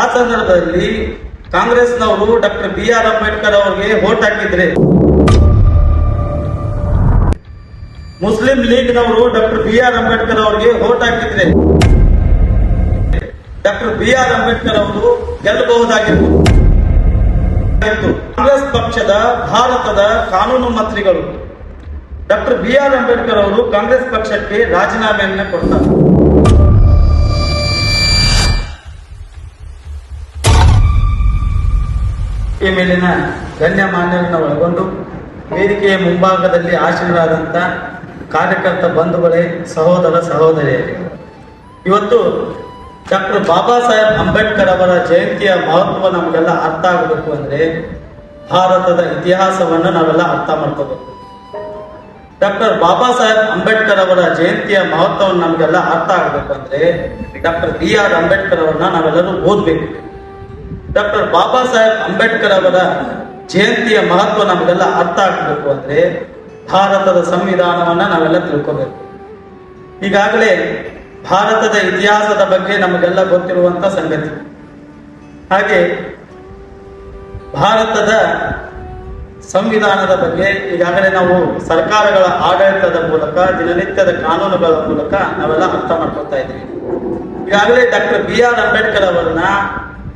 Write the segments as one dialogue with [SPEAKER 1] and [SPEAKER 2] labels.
[SPEAKER 1] ಆ ಸಂದರ್ಭದಲ್ಲಿ ಕಾಂಗ್ರೆಸ್ನವರು ಡಾಕ್ಟರ್ ಬಿ ಆರ್ ಅಂಬೇಡ್ಕರ್ ಅವರಿಗೆ ವೋಟ್ ಹಾಕಿದ್ರೆ. ಮುಸ್ಲಿಂ ಲೀಗ್ನವರು ಡಾಕ್ಟರ್ ಬಿ ಆರ್ ಅಂಬೇಡ್ಕರ್ ಅವರಿಗೆ ವೋಟ್ ಹಾಕಿದ್ರೆ. ಡಾಕ್ಟರ್ ಬಿ ಆರ್ ಅಂಬೇಡ್ಕರ್ ಅವರು ಗೆಲ್ಲಬಹುದಾಗಿತ್ತು. ಕಾಂಗ್ರೆಸ್ ಪಕ್ಷದ ಭಾರತದ ಕಾನೂನು ಮಂತ್ರಿಗಳು. ಡಾಕ್ಟರ್ ಬಿ ಆರ್ ಅಂಬೇಡ್ಕರ್ ಅವರು ಕಾಂಗ್ರೆಸ್ ಪಕ್ಷಕ್ಕೆ ರಾಜೀನಾಮೆಯನ್ನ ಕೊಡ್ತಾರೆ. ಈ ಮೇಲಿನ ಗಣ್ಯಮಾನ್ಯರನ್ನ ಒಳಗೊಂಡು ವೇದಿಕೆಯ ಮುಂಭಾಗದಲ್ಲಿ ಆಶೀರ್ವಾದಂತ ಕಾರ್ಯಕರ್ತ ಬಂಧುಗಳೇ, ಸಹೋದರ ಸಹೋದರಿಯರಿಗೆ ಇವತ್ತು ಡಾಕ್ಟರ್ ಬಾಬಾ ಸಾಹೇಬ್ ಅಂಬೇಡ್ಕರ್ ಅವರ ಜಯಂತಿಯ ಮಹತ್ವ ನಮಗೆಲ್ಲ ಅರ್ಥ ಆಗಬೇಕು ಅಂದ್ರೆ ಭಾರತದ ಇತಿಹಾಸವನ್ನು ನಾವೆಲ್ಲ ಅರ್ಥ ಮಾಡ್ಕೋಬೇಕು. ಡಾಕ್ಟರ್ ಬಾಬಾ ಸಾಹೇಬ್ ಅಂಬೇಡ್ಕರ್ ಅವರ ಜಯಂತಿಯ ಮಹತ್ವವನ್ನು ನಮಗೆಲ್ಲ ಅರ್ಥ ಆಗಬೇಕು ಅಂದ್ರೆ ಡಾಕ್ಟರ್ ಬಿ ಆರ್ ಅಂಬೇಡ್ಕರ್ ಅವರನ್ನ ನಾವೆಲ್ಲರೂ ಓದ್ಬೇಕು. ಡಾಕ್ಟರ್ ಬಾಬಾ ಸಾಹೇಬ್ ಅಂಬೇಡ್ಕರ್ ಅವರ ಜಯಂತಿಯ ಮಹತ್ವ ನಮಗೆಲ್ಲ ಅರ್ಥ ಆಗಬೇಕು ಅಂದ್ರೆ ಭಾರತದ ಸಂವಿಧಾನವನ್ನ ನಾವೆಲ್ಲ ತಿಳ್ಕೋಬೇಕು. ಈಗಾಗಲೇ ಭಾರತದ ಇತಿಹಾಸದ ಬಗ್ಗೆ ನಮಗೆಲ್ಲ ಗೊತ್ತಿರುವಂತ ಸಂಗತಿ. ಹಾಗೆ ಭಾರತದ ಸಂವಿಧಾನದ ಬಗ್ಗೆ ಈಗಾಗಲೇ ನಾವು ಸರ್ಕಾರಗಳ ಆಡಳಿತದ ಮೂಲಕ, ದಿನನಿತ್ಯದ ಕಾನೂನುಗಳ ಮೂಲಕ ನಾವೆಲ್ಲ ಅರ್ಥ ಮಾಡ್ಕೊತಾ ಇದ್ದೀವಿ. ಈಗಾಗಲೇ ಡಾಕ್ಟರ್ ಬಿ ಆರ್ ಅಂಬೇಡ್ಕರ್ ಅವರನ್ನ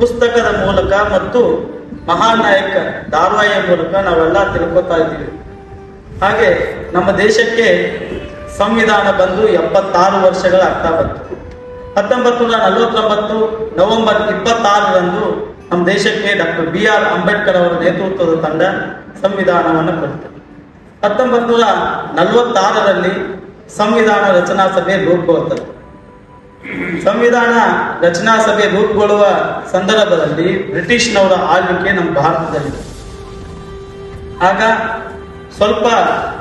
[SPEAKER 1] ಪುಸ್ತಕದ ಮೂಲಕ ಮತ್ತು ಮಹಾನಾಯಕ ಧಾರಾವಾಹಿಯ ಮೂಲಕ ನಾವೆಲ್ಲ ತಿಳ್ಕೊತಾ ಇದ್ದೀವಿ. ಹಾಗೆ ನಮ್ಮ ದೇಶಕ್ಕೆ ಸಂವಿಧಾನ ಬಂದು ಎಪ್ಪತ್ತಾರು ವರ್ಷಗಳ ಅರ್ಥ ಬಂತು. ಹತ್ತೊಂಬತ್ತು ನೂರ ನಲವತ್ತೊಂಬತ್ತು ನವೆಂಬರ್ ಇಪ್ಪತ್ತಾರರಂದು ನಮ್ಮ ದೇಶಕ್ಕೆ ಡಾಕ್ಟರ್ ಬಿ ಆರ್ ಅಂಬೇಡ್ಕರ್ ಅವರ ನೇತೃತ್ವದ ತಂಡ ಸಂವಿಧಾನವನ್ನು ಕೊಡ್ತು. ಹತ್ತೊಂಬತ್ತು ನೂರ ನಲವತ್ತಾರರಲ್ಲಿ ಸಂವಿಧಾನ ರಚನಾ ಸಭೆ ರೂಪುಗೊಳ್ಳುತ್ತದೆ ಸಂವಿಧಾನ ರಚನಾ ಸಭೆ ರೂಪುಗೊಳ್ಳುವ ಸಂದರ್ಭದಲ್ಲಿ ಬ್ರಿಟಿಷ್ನವರ ಆಳ್ವಿಕೆ ನಮ್ಮ ಭಾರತದಲ್ಲಿ ಆಗ ಸ್ವಲ್ಪ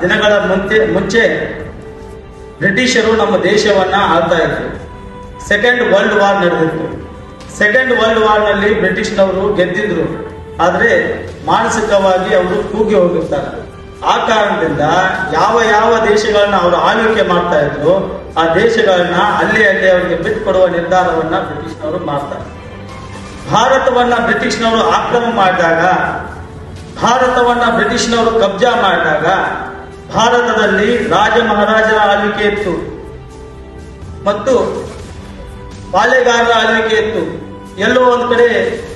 [SPEAKER 1] ದಿನಗಳ ಮುಂಚೆ ಮುಂಚೆ ಬ್ರಿಟಿಷರು ನಮ್ಮ ದೇಶವನ್ನ ಆಳ್ತಾ ಇದ್ರು. ಸೆಕೆಂಡ್ ವರ್ಲ್ಡ್ ವಾರ್ ನಡೆದಿತ್ತು. ಸೆಕೆಂಡ್ ವರ್ಲ್ಡ್ ವಾರ್ನಲ್ಲಿ ಬ್ರಿಟಿಷ್ನವರು ಗೆದ್ದಿದ್ರು. ಆದ್ರೆ ಮಾನಸಿಕವಾಗಿ ಅವರು ಕೂಗಿ ಹೋಗಿರ್ತಾರೆ. ಆ ಕಾರಣದಿಂದ ಯಾವ ಯಾವ ದೇಶಗಳನ್ನ ಅವರು ಆಳ್ವಿಕೆ ಮಾಡ್ತಾ ಇದ್ರು ಆ ದೇಶಗಳನ್ನ ಅಲ್ಲಿ ಅಲ್ಲಿ ಅವರಿಗೆ ಬಿಟ್ಕೊಡುವ ನಿರ್ಧಾರವನ್ನ ಬ್ರಿಟಿಷ್ನವರು ಮಾಡ್ತಾರೆ. ಭಾರತವನ್ನ ಬ್ರಿಟಿಷ್ನವರು ಆಕ್ರಮ ಮಾಡಿದಾಗ, ಭಾರತವನ್ನ ಬ್ರಿಟಿಷ್ನವರು ಕಬ್ಜಾ ಮಾಡಿದಾಗ ಭಾರತದಲ್ಲಿ ರಾಜ ಮಹಾರಾಜರ ಆಳ್ವಿಕೆ ಇತ್ತು. ಮತ್ತು ಪಾಳೆಗಾರರ ಆಳ್ವಿಕೆ ಇತ್ತು. ಎಲ್ಲೋ ಒಂದ್ ಕಡೆ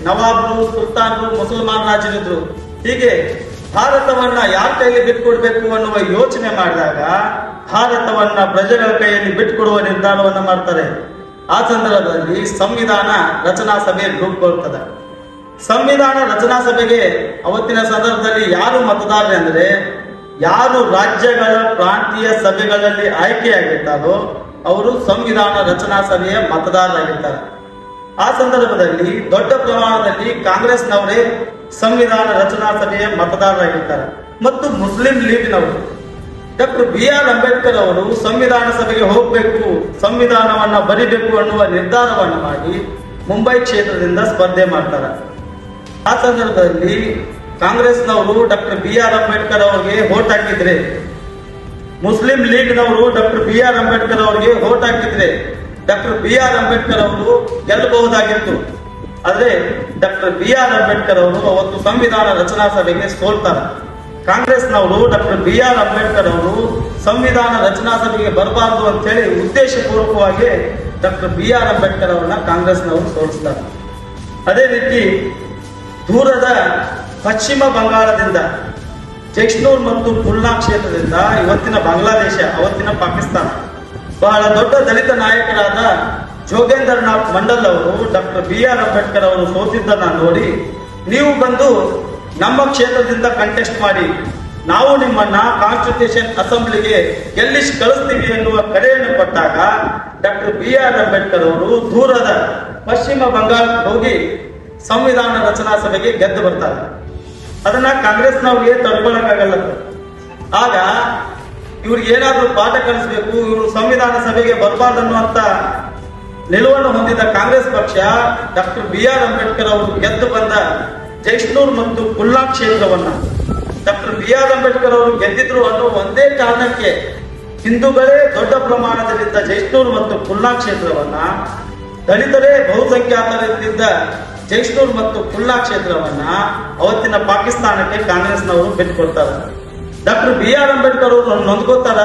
[SPEAKER 1] ನವಾಬ್ರು, ಸುಲ್ತಾನ್ರು, ಮುಸಲ್ಮಾನ್ ರಾಜರಿದ್ರು. ಹೀಗೆ ಭಾರತವನ್ನ ಯಾರ ಕೈಯಲ್ಲಿ ಬಿಟ್ಕೊಡ್ಬೇಕು ಅನ್ನುವ ಯೋಚನೆ ಮಾಡಿದಾಗ ಭಾರತವನ್ನ ಪ್ರಜೆಗಳ ಕೈಯಲ್ಲಿ ಬಿಟ್ಕೊಡುವ ನಿರ್ಧಾರವನ್ನು ಮಾಡ್ತಾರೆ. ಆ ಸಂದರ್ಭದಲ್ಲಿ ಸಂವಿಧಾನ ರಚನಾ ಸಭೆ ರೂಪುಗೊಳ್ತದೆ ಸಂವಿಧಾನ ರಚನಾ ಸಭೆಗೆ ಅವತ್ತಿನ ಸಂದರ್ಭದಲ್ಲಿ ಯಾರು ಮತದಾರರು ಅಂದ್ರೆ ಯಾರು ರಾಜ್ಯಗಳ ಪ್ರಾಂತೀಯ ಸಭೆಗಳಲ್ಲಿ ಆಯ್ಕೆಯಾಗಿರ್ತಾರೋ ಅವರು ಸಂವಿಧಾನ ರಚನಾ ಸಭೆಯ ಮತದಾರರಾಗಿರ್ತಾರೆ. ಆ ಸಂದರ್ಭದಲ್ಲಿ ದೊಡ್ಡ ಪ್ರಮಾಣದಲ್ಲಿ ಕಾಂಗ್ರೆಸ್ನವರೇ ಸಂವಿಧಾನ ರಚನಾ ಸಭೆಯ ಮತದಾರರಾಗಿದ್ದಾರೆ ಮತ್ತು ಮುಸ್ಲಿಂ ಲೀಗ್ನವರು. ಡಾಕ್ಟರ್ ಬಿ ಆರ್ ಅಂಬೇಡ್ಕರ್ ಅವರು ಸಂವಿಧಾನ ಸಭೆಗೆ ಹೋಗಬೇಕು, ಸಂವಿಧಾನವನ್ನು ಬರಿಬೇಕು ಅನ್ನುವ ನಿರ್ಧಾರವನ್ನು ಮಾಡಿ ಮುಂಬೈ ಕ್ಷೇತ್ರದಿಂದ ಸ್ಪರ್ಧೆ ಮಾಡ್ತಾರೆ. ಆ ಸಂದರ್ಭದಲ್ಲಿ ಕಾಂಗ್ರೆಸ್ನವರು ಡಾಕ್ಟರ್ ಬಿ ಆರ್ ಅಂಬೇಡ್ಕರ್ ಅವರಿಗೆ ವೋಟ್ ಹಾಕಿದ್ರೆ, ಮುಸ್ಲಿಂ ಲೀಗ್ನವರು ಡಾಕ್ಟರ್ ಬಿ ಆರ್ ಅಂಬೇಡ್ಕರ್ ಅವರಿಗೆ ವೋಟ್ ಹಾಕಿದ್ರೆ, ಡಾಕ್ಟರ್ ಬಿ ಆರ್ ಅಂಬೇಡ್ಕರ್ ಅವರು ಗೆಲ್ಲಬಹುದಾಗಿತ್ತು. ಆದ್ರೆ ಡಾಕ್ಟರ್ ಬಿ ಆರ್ ಅಂಬೇಡ್ಕರ್ ಅವರು ಅವತ್ತು ಸಂವಿಧಾನ ರಚನಾ ಸಭೆಗೆ ಸೋಲ್ತಾರೆ. ಕಾಂಗ್ರೆಸ್ನವರು ಡಾಕ್ಟರ್ ಬಿ ಆರ್ ಅಂಬೇಡ್ಕರ್ ಅವರು ಸಂವಿಧಾನ ರಚನಾ ಸಭೆಗೆ ಬರಬಾರದು ಅಂತ ಹೇಳಿ ಉದ್ದೇಶಪೂರ್ವಕವಾಗಿ ಡಾಕ್ಟರ್ ಬಿ ಆರ್ ಅಂಬೇಡ್ಕರ್ ಅವರನ್ನ ಕಾಂಗ್ರೆಸ್ನವರು ಸೋಲಿಸ್ತಾರೆ. ಅದೇ ರೀತಿ ದೂರದ ಪಶ್ಚಿಮ ಬಂಗಾಳದಿಂದ ಜೆಕ್ಸ್ನೂರ್ ಮತ್ತು ಪುಲ್ನಾ ಕ್ಷೇತ್ರದಿಂದ ಇವತ್ತಿನ ಬಾಂಗ್ಲಾದೇಶ, ಅವತ್ತಿನ ಪಾಕಿಸ್ತಾನ. ಬಹಳ ದೊಡ್ಡ ದಲಿತ ನಾಯಕರಾದ ಜೋಗೇಂದ್ರನಾಥ್ ಮಂಡಲ್ ಅವರು ಡಾಕ್ಟರ್ ಬಿ ಆರ್ ಅಂಬೇಡ್ಕರ್ ಅವರು ಸೋತಿದ್ದನ್ನ ನೋಡಿ ನೀವು ಬಂದು ನಮ್ಮ ಕ್ಷೇತ್ರದಿಂದ ಕಂಟೆಸ್ಟ್ ಮಾಡಿ, ನಾವು ನಿಮ್ಮನ್ನ ಕಾನ್ಸ್ಟಿಟ್ಯೂಷನ್ ಅಸೆಂಬ್ಲಿಗೆ ಎಲ್ಲಿ ಕಳಿಸ್ತೀವಿ ಎನ್ನುವ ಕರೆಯನ್ನು ಕೊಟ್ಟಾಗ ಡಾಕ್ಟರ್ ಬಿ ಆರ್ ಅಂಬೇಡ್ಕರ್ ಅವರು ದೂರದ ಪಶ್ಚಿಮ ಬಂಗಾಳ ಹೋಗಿ ಸಂವಿಧಾನ ರಚನಾ ಸಭೆಗೆ ಗೆದ್ದು ಬರ್ತಾರೆ. ಅದನ್ನ ಕಾಂಗ್ರೆಸ್ನವ್ರಿಗೆ ತಡ್ಕೊಳಕ್ಕಾಗಲ್ಲ ಆಗ ಇವ್ರಿಗೆ ಏನಾದ್ರೂ ಪಾಠ ಕಲಿಸ್ಬೇಕು, ಇವರು ಸಂವಿಧಾನ ಸಭೆಗೆ ಬರಬಾರ್ದು ಅನ್ನುವಂತ ನಿಲುವನ್ನು ಹೊಂದಿದ ಕಾಂಗ್ರೆಸ್ ಪಕ್ಷ ಡಾಕ್ಟರ್ ಬಿ ಆರ್ ಅಂಬೇಡ್ಕರ್ ಅವರು ಗೆದ್ದು ಬಂದ ಜೈಷ್ಣೂರ್ ಮತ್ತು ಕುಲ್ಲಾ ಕ್ಷೇತ್ರವನ್ನ. ಡಾಕ್ಟರ್ ಬಿ ಆರ್ ಅಂಬೇಡ್ಕರ್ ಅವರು ಗೆದ್ದಿದ್ರು ಅನ್ನೋ ಒಂದೇ ಕಾರಣಕ್ಕೆ ಹಿಂದೂಗಳೇ ದೊಡ್ಡ ಪ್ರಮಾಣದಲ್ಲಿದ್ದ ಜೈಷ್ಣೂರ್ ಮತ್ತು ಕುಲ್ಲಾ ಕ್ಷೇತ್ರವನ್ನ, ದಲಿತರೇ ಬಹುಸಂಖ್ಯಾತರಿದ್ದ ಜೈಷ್ಣೂರ್ ಮತ್ತು ಕುಲ್ಲಾ ಕ್ಷೇತ್ರವನ್ನ ಅವತ್ತಿನ ಪಾಕಿಸ್ತಾನಕ್ಕೆ ಕಾಂಗ್ರೆಸ್ನವರು ಬಿಟ್ಟುಕೊಡ್ತಾರೆ. ಡಾಕ್ಟರ್ ಬಿ ಆರ್ ಅಂಬೇಡ್ಕರ್ ಅವರು ನೊಂದ್ಕೋತಾರ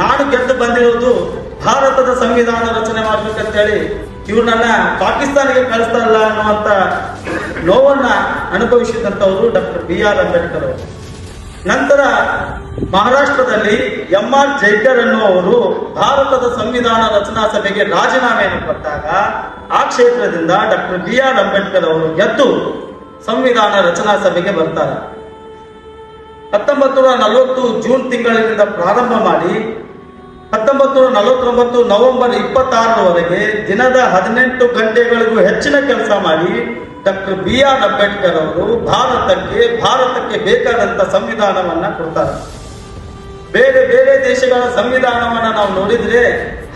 [SPEAKER 1] ನಾನು ಗೆದ್ದು ಬಂದಿರೋದು ಭಾರತದ ಸಂವಿಧಾನ ರಚನೆ ಮಾಡ್ಬೇಕಂತೇಳಿ ಇವ್ರನ್ನ ಪಾಕಿಸ್ತಾನಿಗೆ ಕಳಿಸ್ತಾರಲ್ಲ ಅನ್ನುವಂತ ನೋವನ್ನ ಅನುಭವಿಸಿದಂತವರು ಡಾಕ್ಟರ್ ಬಿ ಆರ್ ಅಂಬೇಡ್ಕರ್ ಅವರು. ನಂತರ ಮಹಾರಾಷ್ಟ್ರದಲ್ಲಿ ಎಂ ಆರ್ ಜೈಕರ್ ಅನ್ನುವರು ಭಾರತದ ಸಂವಿಧಾನ ರಚನಾ ಸಭೆಗೆ ರಾಜೀನಾಮೆಯನ್ನು ಕೊಟ್ಟಾಗ ಆ ಕ್ಷೇತ್ರದಿಂದ ಡಾಕ್ಟರ್ ಬಿ ಆರ್ ಅಂಬೇಡ್ಕರ್ ಅವರು ಗೆದ್ದು ಸಂವಿಧಾನ ರಚನಾ ಸಭೆಗೆ ಬರ್ತಾರೆ. ಹತ್ತೊಂಬತ್ತು ನೂರ ನಲವತ್ತು ಜೂನ್ ತಿಂಗಳಿನಿಂದ ಪ್ರಾರಂಭ ಮಾಡಿ ಹತ್ತೊಂಬತ್ತು ನೂರ ನಲವತ್ತೊಂಬತ್ತು ನವೆಂಬರ್ ಇಪ್ಪತ್ತಾರರವರೆಗೆ ದಿನದ ಹದಿನೆಂಟು ಗಂಟೆಗಳಿಗೂ ಹೆಚ್ಚಿನ ಕೆಲಸ ಮಾಡಿ ಡಾಕ್ಟರ್ ಬಿ ಆರ್ ಅಂಬೇಡ್ಕರ್ ಅವರು ಭಾರತಕ್ಕೆ ಭಾರತಕ್ಕೆ ಬೇಕಾದಂತ ಸಂವಿಧಾನವನ್ನ ಕೊಡ್ತಾರೆ. ಬೇರೆ ಬೇರೆ ದೇಶಗಳ ಸಂವಿಧಾನವನ್ನ ನಾವು ನೋಡಿದ್ರೆ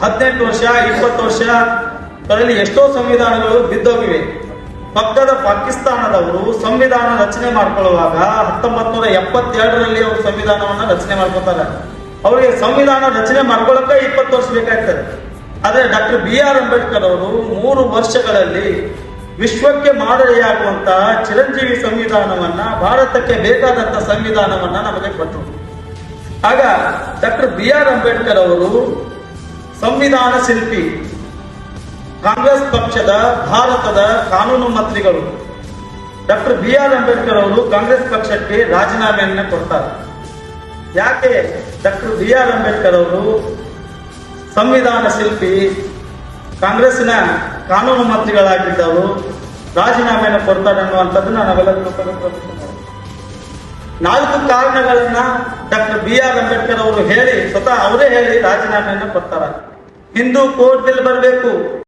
[SPEAKER 1] ಹದಿನೆಂಟು ವರ್ಷ, ಇಪ್ಪತ್ತು ವರ್ಷ, ಅದರಲ್ಲಿ ಎಷ್ಟೋ ಸಂವಿಧಾನಗಳು ಬಿದ್ದೋಗಿವೆ. ಪಕ್ಕದ ಪಾಕಿಸ್ತಾನದವರು ಸಂವಿಧಾನ ರಚನೆ ಮಾಡ್ಕೊಳ್ಳುವಾಗ ಹತ್ತೊಂಬತ್ತು ನೂರ ಎಪ್ಪತ್ತೆರಡರಲ್ಲಿ ಅವರು ಸಂವಿಧಾನವನ್ನ ರಚನೆ ಮಾಡ್ಕೊತಾರೆ. ಅವರಿಗೆ ಸಂವಿಧಾನ ರಚನೆ ಮಾಡ್ಕೊಳ್ಳಕ್ಕೆ ಇಪ್ಪತ್ತು ವರ್ಷ ಬೇಕಾಗ್ತದೆ. ಆದರೆ ಡಾಕ್ಟರ್ ಬಿ ಆರ್ ಅಂಬೇಡ್ಕರ್ ಅವರು ಮೂರು ವರ್ಷಗಳಲ್ಲಿ ವಿಶ್ವಕ್ಕೆ ಮಾದರಿಯಾಗುವಂತಹ ಚಿರಂಜೀವಿ ಸಂವಿಧಾನವನ್ನ, ಭಾರತಕ್ಕೆ ಬೇಕಾದಂತ ಸಂವಿಧಾನವನ್ನ ನಮಗೆ ಕೊಟ್ಟರು. ಆಗ ಡಾಕ್ಟರ್ ಬಿ ಆರ್ ಅಂಬೇಡ್ಕರ್ ಅವರು ಸಂವಿಧಾನ ಶಿಲ್ಪಿ, ಕಾಂಗ್ರೆಸ್ ಪಕ್ಷದ, ಭಾರತದ ಕಾನೂನು ಮಂತ್ರಿಗಳು. ಡಾಕ್ಟರ್ ಬಿ ಆರ್ ಅಂಬೇಡ್ಕರ್ ಅವರು ಕಾಂಗ್ರೆಸ್ ಪಕ್ಷಕ್ಕೆ ರಾಜೀನಾಮೆಯನ್ನ ಕೊಡ್ತಾರೆ. ಯಾಕೆ? ಡಾಕ್ಟರ್ ಬಿ ಆರ್ ಅಂಬೇಡ್ಕರ್ ಅವರು ಸಂವಿಧಾನ ಶಿಲ್ಪಿ, ಕಾಂಗ್ರೆಸ್ಸಿನ ಕಾನೂನು ಮಂತ್ರಿಗಳಾಗಿದ್ದವರು ರಾಜೀನಾಮೆಯನ್ನು ಕೊಡ್ತಾರೆ ಅನ್ನುವಂಥದ್ದನ್ನ ನಾವೆಲ್ಲ ಅವೆಲ್ಲ ನಾಲ್ಕು ಕಾರಣಗಳನ್ನ ಡಾಕ್ಟರ್ ಬಿ ಆರ್ ಅಂಬೇಡ್ಕರ್ ಅವರು ಹೇಳಿ, ಸ್ವತಃ ಅವರೇ ಹೇಳಿ ರಾಜೀನಾಮೆಯನ್ನು ಕೊಡ್ತಾರ. ಹಿಂದೂ ಕೋರ್ಟ್ ಬಿಲ್ ಬರಬೇಕು?